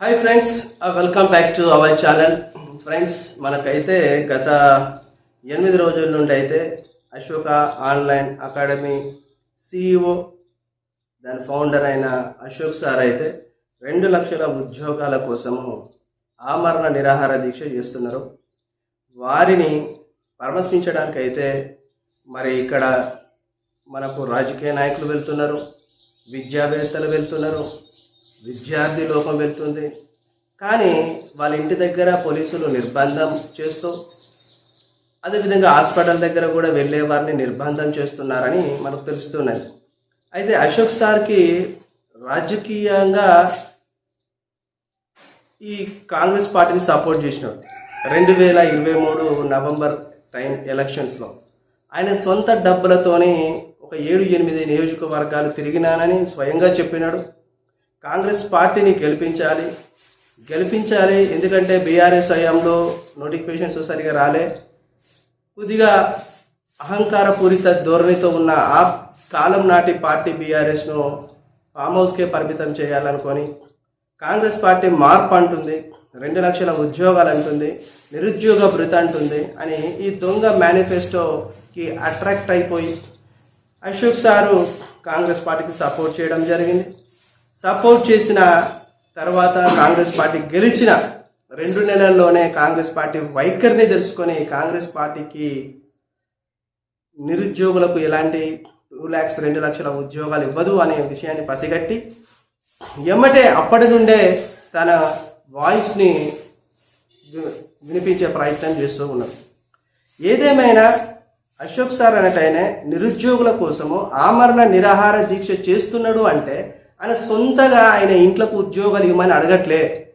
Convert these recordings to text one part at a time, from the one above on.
Hi friends welcome back to our channel friends మనకైతే గత ఎనిమిది రోజుల నుండి అయితే అశోక ఆన్లైన్ అకాడమీ సిఇఓ దాని ఫౌండర్ అయిన అశోక్ సార్ అయితే రెండు లక్షల ఉద్యోగాల కోసము ఆమరణ నిరాహార దీక్ష చేస్తున్నారు. వారిని పరామర్శించడానికైతే అయితే మరి ఇక్కడ మనకు రాజకీయ నాయకులు వెళ్తున్నారు విద్యావేత్తలు వెళ్తున్నారు విద్యార్థి లోపం వెళ్తుంది. కానీ వాళ్ళ ఇంటి దగ్గర పోలీసులు నిర్బంధం చేస్తూ అదేవిధంగా హాస్పిటల్ దగ్గర కూడా వెళ్ళే వారిని నిర్బంధం చేస్తున్నారని మనకు తెలుస్తున్నది. అయితే అశోక్ సార్కి రాజకీయంగా ఈ కాంగ్రెస్ పార్టీని సపోర్ట్ చేసినాడు. రెండు వేల ఇరవై మూడు నవంబర్ టైం ఎలక్షన్స్లో. ఆయన సొంత డబ్బులతోని ఒక ఏడు ఎనిమిది నియోజకవర్గాలు తిరిగినానని స్వయంగా చెప్పినాడు. కాంగ్రెస్ పార్టీని గెలిపించాలి. గెలిపించాలి ఎందుకంటే బీఆర్ఎస్ హయాంలో నోటిఫికేషన్స్ సరిగా రాలే. కొద్దిగా అహంకారపూరిత ధోరణితో ఉన్న ఆ కాలం నాటి పార్టీ బీఆర్ఎస్ను ఫామ్ హౌస్కే పరిమితం చేయాలనుకొని కాంగ్రెస్ పార్టీ మార్పు అంటుంది రెండు లక్షల ఉద్యోగాలు అంటుంది నిరుద్యోగ భృత అంటుంది అని ఈ దొంగ మేనిఫెస్టోకి అట్రాక్ట్ అయిపోయి అశోక్ సారు కాంగ్రెస్ పార్టీకి సపోర్ట్ చేయడం జరిగింది. సపోర్ట్ చేసిన తర్వాత కాంగ్రెస్ పార్టీ గెలిచిన రెండు నెలల్లోనే కాంగ్రెస్ పార్టీ వైఖరిని తెలుసుకొని కాంగ్రెస్ పార్టీకి నిరుద్యోగులకు ఎలాంటి టూ ల్యాక్స్ రెండు లక్షల ఉద్యోగాలు ఇవ్వదు అనే విషయాన్ని పసిగట్టి ఎమ్మటే అప్పటి నుండే తన వాయిస్ని వినిపించే ప్రయత్నం చేస్తూ ఉన్నారు ఏదేమైనా అశోక్ సార్ అనేటైనా నిరుద్యోగుల కోసము ఆమరణ నిరాహార దీక్ష చేస్తున్నాడు అంటే ఆయన సొంతగా ఆయన ఇంట్లోకి ఉద్యోగాలు ఇవ్వమని అడగట్లే.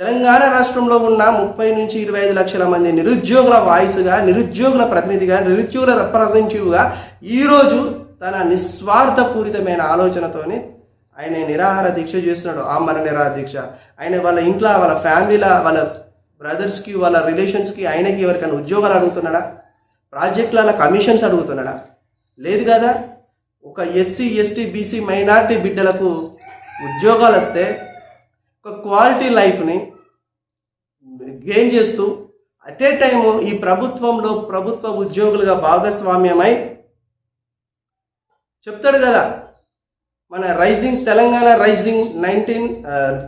తెలంగాణ రాష్ట్రంలో ఉన్న ముప్పై నుంచి ఇరవై ఐదు లక్షల మంది నిరుద్యోగుల వాయిస్గా నిరుద్యోగుల ప్రతినిధిగా నిరుద్యోగుల రిప్రజెంటేటివ్గా ఈరోజు తన నిస్వార్థపూరితమైన ఆలోచనతోని ఆయన నిరాహార దీక్ష చేస్తున్నాడు ఆమరణ నిరాహార దీక్ష. ఆయన వాళ్ళ ఇంట్లో వాళ్ళ ఫ్యామిలీల వాళ్ళ బ్రదర్స్కి వాళ్ళ రిలేషన్స్కి ఆయనకి ఎవరికైనా ఉద్యోగాలు అడుగుతున్నాడా? ప్రాజెక్టుల కమిషన్స్ అడుగుతున్నాడా? లేదు కదా? ఒక ఎస్సీ ఎస్టీ బీసీ మైనారిటీ బిడ్డలకు ఉద్యోగాలు వస్తే ఒక క్వాలిటీ లైఫ్ని గెయిన్ చేస్తూ అట్ ఏ టైము ఈ ప్రభుత్వంలో ప్రభుత్వ ఉద్యోగులుగా భాగస్వామ్యమై చెప్తాడు కదా మన rising Telangana rising nineteen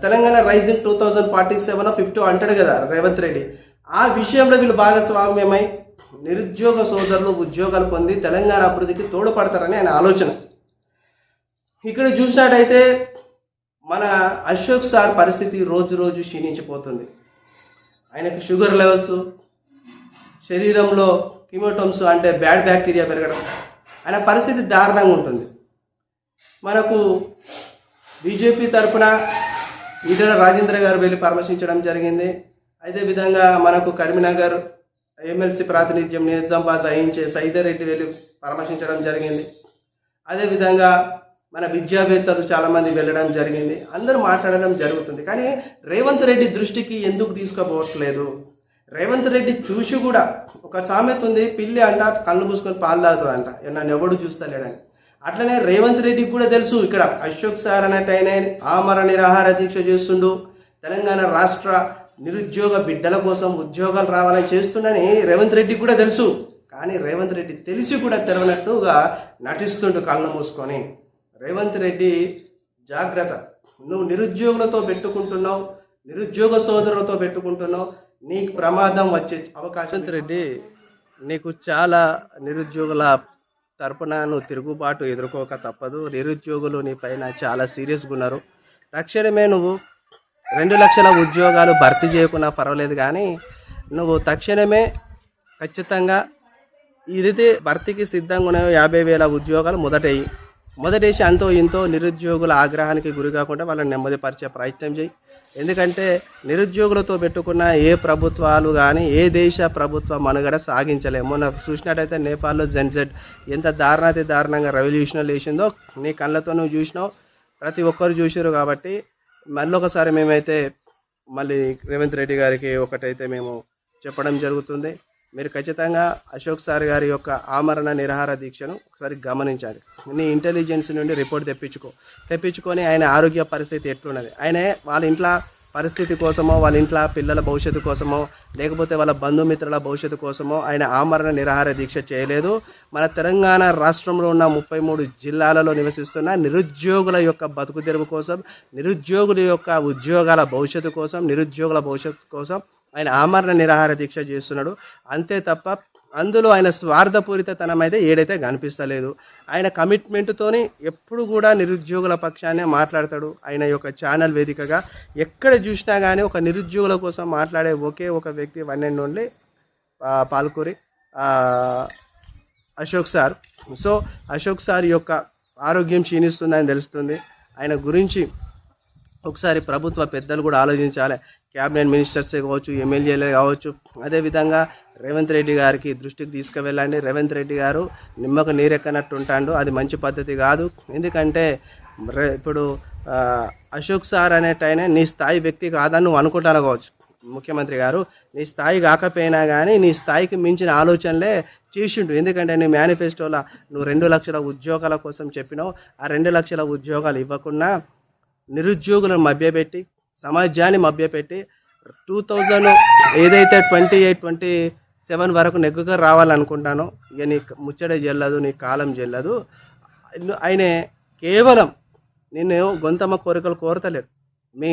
Telangana rising two thousand forty seven fifty అంటాడు కదా రేవంత్ రెడ్డి. ఆ విషయంలో వీళ్ళు భాగస్వామ్యమై నిరుద్యోగ సోదరులు ఉద్యోగాలు పొంది తెలంగాణ అభివృద్ధికి తోడ్పడతారని ఆయన ఆలోచన. ఇక్కడ చూసినట్టయితే మన అశోక్ సార్ పరిస్థితి రోజు రోజు క్షీణించిపోతుంది. ఆయనకు షుగర్ లెవెల్స్ శరీరంలో కిమోటోమ్స్ అంటే బ్యాడ్ బ్యాక్టీరియా పెరగడం ఆయన పరిస్థితి దారుణంగా ఉంటుంది. మనకు బీజేపీ తరఫున ఈటల రాజేంద్ర గారు వెళ్ళి పరామర్శించడం జరిగింది. అదేవిధంగా మనకు కరీంనగర్ ఎమ్మెల్సీ ప్రాతినిధ్యం నిజామాబాద్ వహించే సైదర్ రెడ్డి వెళ్ళి పరామర్శించడం జరిగింది. అదేవిధంగా మన విద్యావేత్తలు చాలామంది వెళ్ళడం జరిగింది. అందరూ మాట్లాడడం జరుగుతుంది. కానీ రేవంత్ రెడ్డి దృష్టికి ఎందుకు తీసుకుపోవట్లేదు? రేవంత్ రెడ్డి చూసి కూడా ఒక సామెత ఉంది పిల్లి అంట కళ్ళు మూసుకొని పాలు తాగుతుందంట. నన్ను ఎవడు చూస్తలేడని. అట్లనే రేవంత్ రెడ్డికి కూడా తెలుసు ఇక్కడ అశోక్ సార్ అన్నట్టయిన ఆమర నిరాహార దీక్ష చేస్తుండు. తెలంగాణ రాష్ట్ర నిరుద్యోగ బిడ్డల కోసం ఉద్యోగాలు రావాలని చేస్తుండని రేవంత్ రెడ్డికి కూడా తెలుసు. కానీ రేవంత్ రెడ్డి తెలిసి కూడా తెరవనట్టుగా నటిస్తుండు కళ్ళు మూసుకొని. రేవంత్ రెడ్డి జాగ్రత్త. నువ్వు నిరుద్యోగులతో పెట్టుకుంటున్నావు నిరుద్యోగ సోదరులతో పెట్టుకుంటున్నావు నీకు ప్రమాదం వచ్చే అవకాశం రెడ్డి నీకు చాలా నిరుద్యోగుల తరపున నువ్వు తిరుగుబాటు ఎదుర్కోక తప్పదు. నిరుద్యోగులు నీ పైన చాలా సీరియస్గా ఉన్నారు. తక్షణమే నువ్వు రెండు లక్షల ఉద్యోగాలు భర్తీ చేయకున్నా పర్వాలేదు కానీ నువ్వు తక్షణమే ఖచ్చితంగా ఇదైతే భర్తీకి సిద్ధంగా ఉన్నాయో యాభై వేల ఉద్యోగాలు మొదటయ్యి మొదటేసి అంతో ఇంతో నిరుద్యోగుల ఆగ్రహానికి గురి కాకుండా వాళ్ళని నెమ్మదిపరిచే ప్రయత్నం చేయి. ఎందుకంటే నిరుద్యోగులతో పెట్టుకున్న ఏ ప్రభుత్వాలు కానీ ఏ దేశ ప్రభుత్వ మనుగడ సాగించలేము. మొన్న చూసినట్టయితే నేపాల్లో జెన్జెడ్ ఎంత దారుణాతి దారుణంగా రెవల్యూషన్ వేసిందో నీ కళ్ళతో నువ్వు చూసినావు ప్రతి ఒక్కరు చూసారు కాబట్టి మళ్ళీ ఒకసారి మేమైతే మళ్ళీ రేవంత్ రెడ్డి గారికి ఒకటైతే మేము చెప్పడం జరుగుతుంది. మీరు ఖచ్చితంగా అశోక్ సార్ గారి యొక్క ఆమరణ నిరాహార దీక్షను ఒకసారి గమనించాలి. నీ ఇంటెలిజెన్స్ నుండి రిపోర్ట్ తెప్పించుకో. తెప్పించుకొని ఆయన ఆరోగ్య పరిస్థితి ఎట్లున్నది? ఆయన వాళ్ళ ఇంట్లో పరిస్థితి కోసమో వాళ్ళ ఇంట్లో పిల్లల భవిష్యత్తు కోసమో లేకపోతే వాళ్ళ బంధుమిత్రుల భవిష్యత్తు కోసమో ఆయన ఆమరణ నిరాహార దీక్ష చేయలేదు. మన తెలంగాణ రాష్ట్రంలో ఉన్న ముప్పై మూడు జిల్లాలలో నివసిస్తున్న నిరుద్యోగుల యొక్క బతుకు తెరువు కోసం నిరుద్యోగుల యొక్క ఉద్యోగాల భవిష్యత్తు కోసం నిరుద్యోగుల భవిష్యత్తు కోసం ఆయన ఆమరణ నిరాహార దీక్ష చేస్తున్నాడు. అంతే తప్ప అందులో ఆయన స్వార్థపూరితతనం అయితే ఏడైతే కనిపిస్తలేదు. ఆయన కమిట్మెంట్తోని ఎప్పుడు కూడా నిరుద్యోగుల పక్షాన్నే మాట్లాడతాడు. ఆయన యొక్క ఛానల్ వేదికగా ఎక్కడ చూసినా కానీ ఒక నిరుద్యోగుల కోసం మాట్లాడే ఒకే ఒక వ్యక్తి one and only Palkuri Ashok sir. So Ashok sir యొక్క ఆరోగ్యం క్షీణిస్తుందని తెలుస్తుంది. ఆయన గురించి ఒకసారి ప్రభుత్వ పెద్దలు కూడా ఆలోచించాలి. క్యాబినెట్ మినిస్టర్సే కావచ్చు ఎమ్మెల్యేలే కావచ్చు. అదేవిధంగా రేవంత్ రెడ్డి గారికి దృష్టికి తీసుకువెళ్ళండి. రేవంత్ రెడ్డి గారు నిమ్మకు నీరెక్కనట్టు ఉంటాడు. అది మంచి పద్ధతి కాదు. ఎందుకంటే ఇప్పుడు అశోక్ సార్ అనేటైన నీ స్థాయి వ్యక్తి కాదని నువ్వు అనుకుంటాను కావచ్చు. ముఖ్యమంత్రి గారు నీ స్థాయి కాకపోయినా కానీ నీ స్థాయికి మించిన ఆలోచనలే చేసిండు. ఎందుకంటే నీ మేనిఫెస్టోలో నువ్వు రెండు లక్షల ఉద్యోగాల కోసం చెప్పినావు. ఆ రెండు లక్షల ఉద్యోగాలు ఇవ్వకుండా నిరుద్యోగులను మభ్యపెట్టి సమాజాన్ని మభ్యపెట్టి టూ థౌజండ్ ఏదైతే ట్వంటీ ఎయిట్ ట్వంటీ సెవెన్ వరకు నెగ్గుగా రావాలనుకుంటానో ఇక నీ ముచ్చట చెల్లదు నీ కాలం చెల్లదు ఆయన కేవలం నేను గొంతమ్మ కోరికలు కోరతలేడు. మీ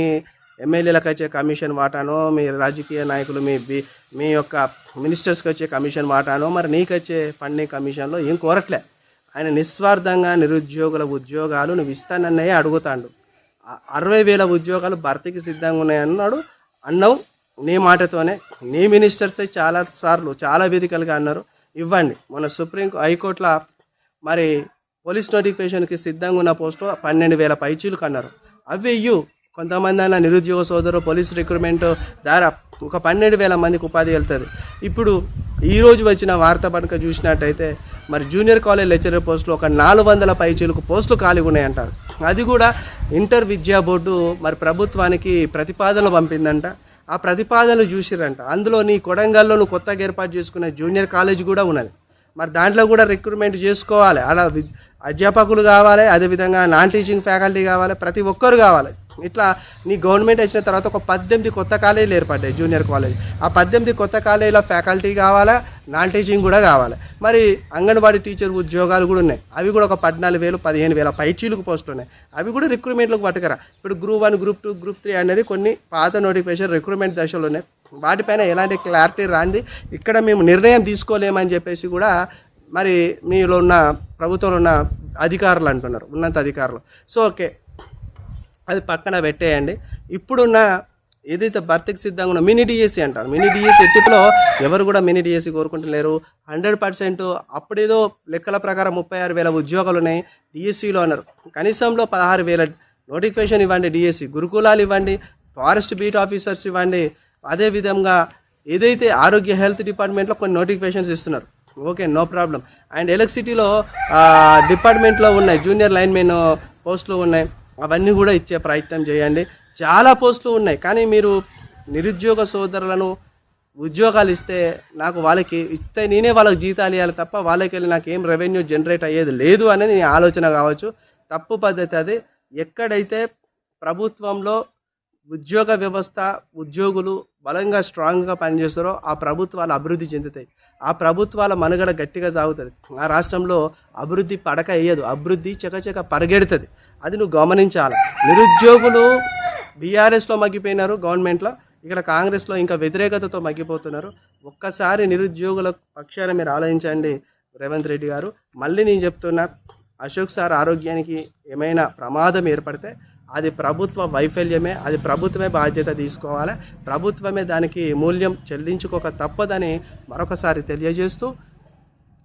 ఎమ్మెల్యేలకు వచ్చే కమిషన్ వాటానో మీ రాజకీయ నాయకులు మీ బి మీ యొక్క మినిస్టర్స్కి వచ్చే కమిషన్ వాటానో మరి నీకు వచ్చే ఫండింగ్ కమిషన్లో ఏం కోరట్లే. ఆయన నిస్వార్థంగా నిరుద్యోగుల ఉద్యోగాలు నువ్వు ఇస్తానన్నయ్యే అడుగుతాడు. అరవై వేల ఉద్యోగాలు భర్తీకి సిద్ధంగా ఉన్నాయన్నాడు. అన్నావు నీ మాటతోనే. నీ మినిస్టర్సే చాలా సార్లు చాలా వేదికలుగా అన్నారు. ఇవ్వండి. మన సుప్రీం హైకోర్టులో మరి పోలీస్ నోటిఫికేషన్కి సిద్ధంగా ఉన్న పోస్టు పన్నెండు వేల పైచీలకు అన్నారు. అవి ఇయ్యు. కొంతమంది అయినా నిరుద్యోగ సోదరు పోలీస్ రిక్రూట్మెంట్ ద్వారా ఒక పన్నెండు వేల మందికి ఉపాధి వెళ్తుంది. ఇప్పుడు ఈరోజు వచ్చిన వార్త పనుక చూసినట్టయితే మరి జూనియర్ కాలేజ్ లెక్చరర్ పోస్టులు ఒక నాలుగు వందల పైచీలకు పోస్టులు ఖాళీగా ఉన్నాయంటారు. అది కూడా ఇంటర్ విద్యా బోర్డు మరి ప్రభుత్వానికి ప్రతిపాదనలు పంపిందంట. ఆ ప్రతిపాదనలు చూసిరంట. అందులో నీ కొడంగల్లో నువ్వు కొత్తగా ఏర్పాటు చేసుకున్న జూనియర్ కాలేజ్ కూడా ఉన్నది. మరి దాంట్లో కూడా రిక్రూట్మెంట్ చేసుకోవాలి. అలా అధ్యాపకులు కావాలి అదేవిధంగా నాన్ టీచింగ్ ఫ్యాకల్టీ కావాలి ప్రతి ఒక్కరు కావాలి. ఇట్లా నీ గవర్నమెంట్ వచ్చిన తర్వాత ఒక పద్దెనిమిది కొత్త కాలేజీలు ఏర్పడ్డాయి జూనియర్ కాలేజ్ ఆ పద్దెనిమిది కొత్త కాలేజీలో ఫ్యాకల్టీ కావాలా నాన్ టీచింగ్ కూడా కావాలి? మరి అంగన్వాడీ టీచర్ ఉద్యోగాలు కూడా ఉన్నాయి. అవి కూడా ఒక పద్నాలుగు వేలు పదిహేను వేల పైచీలకు పోస్టులు ఉన్నాయి. అవి కూడా రిక్రూట్మెంట్లకు పట్టుకరా. ఇప్పుడు group one group two group three అనేది కొన్ని పాత నోటిఫికేషన్ రిక్రూట్మెంట్ దశలో ఉన్నాయి. వాటిపైన ఎలాంటి క్లారిటీ రాంది? ఇక్కడ మేము నిర్ణయం తీసుకోలేమని చెప్పేసి కూడా మరి మీలో ఉన్న ప్రభుత్వంలో ఉన్న అధికారులు అంటున్నారు ఉన్నత అధికారులు. సో ఓకే అది పక్కన పెట్టేయండి. ఇప్పుడున్న ఏదైతే భర్తీకి సిద్ధంగా ఉన్న మినీ డిఎస్సి అంటారు మినీ డిఎస్సి ఎట్టిలో ఎవరు కూడా మినీ డిఎస్సి కోరుకుంటలేరు. హండ్రెడ్ పర్సెంట్ అప్పుడేదో లెక్కల ప్రకారం ముప్పై ఆరు వేల ఉద్యోగాలు ఉన్నాయి డిఎస్సిలో అన్నారు. కనీసంలో పదహారు వేల నోటిఫికేషన్ ఇవ్వండి డిఎస్సి గురుకులాలు ఇవ్వండి ఫారెస్ట్ బీట్ ఆఫీసర్స్ ఇవ్వండి. అదేవిధంగా ఏదైతే ఆరోగ్య హెల్త్ డిపార్ట్మెంట్లో కొన్ని నోటిఫికేషన్స్ ఇస్తున్నారు ఓకే నో ప్రాబ్లం. అండ్ ఎలక్ట్రిసిటీలో డిపార్ట్మెంట్లో ఉన్నాయి జూనియర్ లైన్మెన్ పోస్టులు ఉన్నాయి. అవన్నీ కూడా ఇచ్చే ప్రయత్నం చేయండి. చాలా పోస్టులు ఉన్నాయి. కానీ మీరు నిరుద్యోగ సోదరులను ఉద్యోగాలు ఇస్తే నాకు వాళ్ళకి ఇస్తే నేనే వాళ్ళకి జీతాలు ఇవ్వాలి తప్ప వాళ్ళకి వెళ్ళి నాకు ఏం రెవెన్యూ జనరేట్ అయ్యేది లేదు అనేది నేను ఆలోచన కావచ్చు. తప్పు పద్ధతి అది. ఎక్కడైతే ప్రభుత్వంలో ఉద్యోగ వ్యవస్థ ఉద్యోగులు బలంగా స్ట్రాంగ్గా పనిచేస్తారో ఆ ప్రభుత్వాలు అభివృద్ధి చెందుతాయి. ఆ ప్రభుత్వాల మనుగడ గట్టిగా సాగుతుంది. ఆ రాష్ట్రంలో అభివృద్ధి పడక వేయదు. అభివృద్ధి చకచక పరిగెడుతుంది. అది నువ్వు గమనించాలి. నిరుద్యోగులు బీఆర్ఎస్లో మగ్గిపోయినారు గవర్నమెంట్లో. ఇక్కడ కాంగ్రెస్లో ఇంకా వ్యతిరేకతతో మగ్గిపోతున్నారు. ఒక్కసారి నిరుద్యోగుల పక్షాన మీరు ఆలోచించండి రేవంత్ రెడ్డి గారు. మళ్ళీ నేను చెప్తున్నా అశోక్ సార్ ఆరోగ్యానికి ఏమైనా ప్రమాదం ఏర్పడితే అది ప్రభుత్వ వైఫల్యమే అది ప్రభుత్వమే బాధ్యత తీసుకోవాలి. ప్రభుత్వమే దానికి మూల్యం చెల్లించుకోక తప్పదని మరొకసారి తెలియజేస్తూ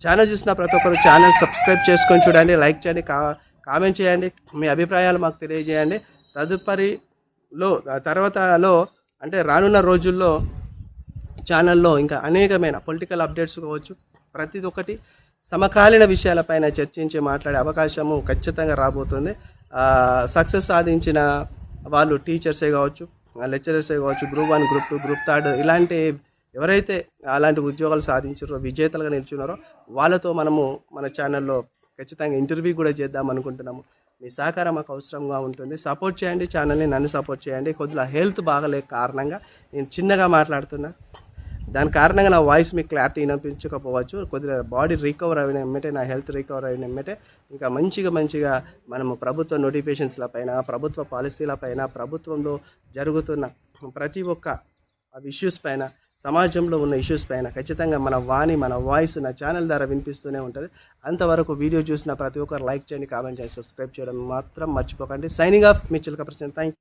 ఛానల్ చూసిన ప్రతి ఒక్కరు ఛానల్ సబ్స్క్రైబ్ చేసుకొని చూడండి లైక్ చేయండి కా కామెంట్ చేయండి మీ అభిప్రాయాలు మాకు తెలియజేయండి. తదుపరిలో తర్వాతలో అంటే రానున్న రోజుల్లో ఛానల్లో ఇంకా అనేకమైన పొలిటికల్ అప్డేట్స్ కావచ్చు. ప్రతి ఒక్కటి సమకాలీన విషయాలపైన చర్చించి మాట్లాడే అవకాశము ఖచ్చితంగా రాబోతుంది. సక్సెస్ సాధించిన వాళ్ళు టీచర్సే కావచ్చు లెక్చరర్సే కావచ్చు group one group two group third ఇలాంటి ఎవరైతే అలాంటి ఉద్యోగాలు సాధించారో విజేతలుగా నిల్చున్నారో వాళ్ళతో మనము మన ఛానల్లో ఖచ్చితంగా ఇంటర్వ్యూ కూడా చేద్దాం అనుకుంటున్నాము. మీ సహకారం మాకు అవసరంగా ఉంటుంది. సపోర్ట్ చేయండి ఛానల్ని నన్ను సపోర్ట్ చేయండి. కొద్దిగా హెల్త్ బాగలేక కారణంగా నేను చిన్నగా మాట్లాడుతున్నా. దాని కారణంగా నా వాయిస్ మీకు క్లారిటీ వినిపించకపోవచ్చు. కొద్దిగా బాడీ రికవర్ అయిన ఎమ్మటే నా హెల్త్ రికవర్ అయిన ఎమ్మటే ఇంకా మంచిగా మంచిగా మనము ప్రభుత్వ నోటిఫికేషన్స్ల పైన ప్రభుత్వ పాలసీల పైన ప్రభుత్వంలో జరుగుతున్న ప్రతి ఒక్క ఇష్యూస్ పైన సమాజంలో ఉన్న ఇష్యూస్ పైన ఖచ్చితంగా మన వాణి మన వాయిస్ నా ఛానల్ ద్వారా వినిపిస్తూనే ఉంటుంది. అంతవరకు వీడియో చూసిన ప్రతి ఒక్కరు లైక్ చేయండి కామెంట్ చేయండి సబ్స్క్రైబ్ చేయడం మాత్రం మర్చిపోకండి. సైనింగ్ ఆఫ్ మీ చిలక ప్రశ్న. థ్యాంక్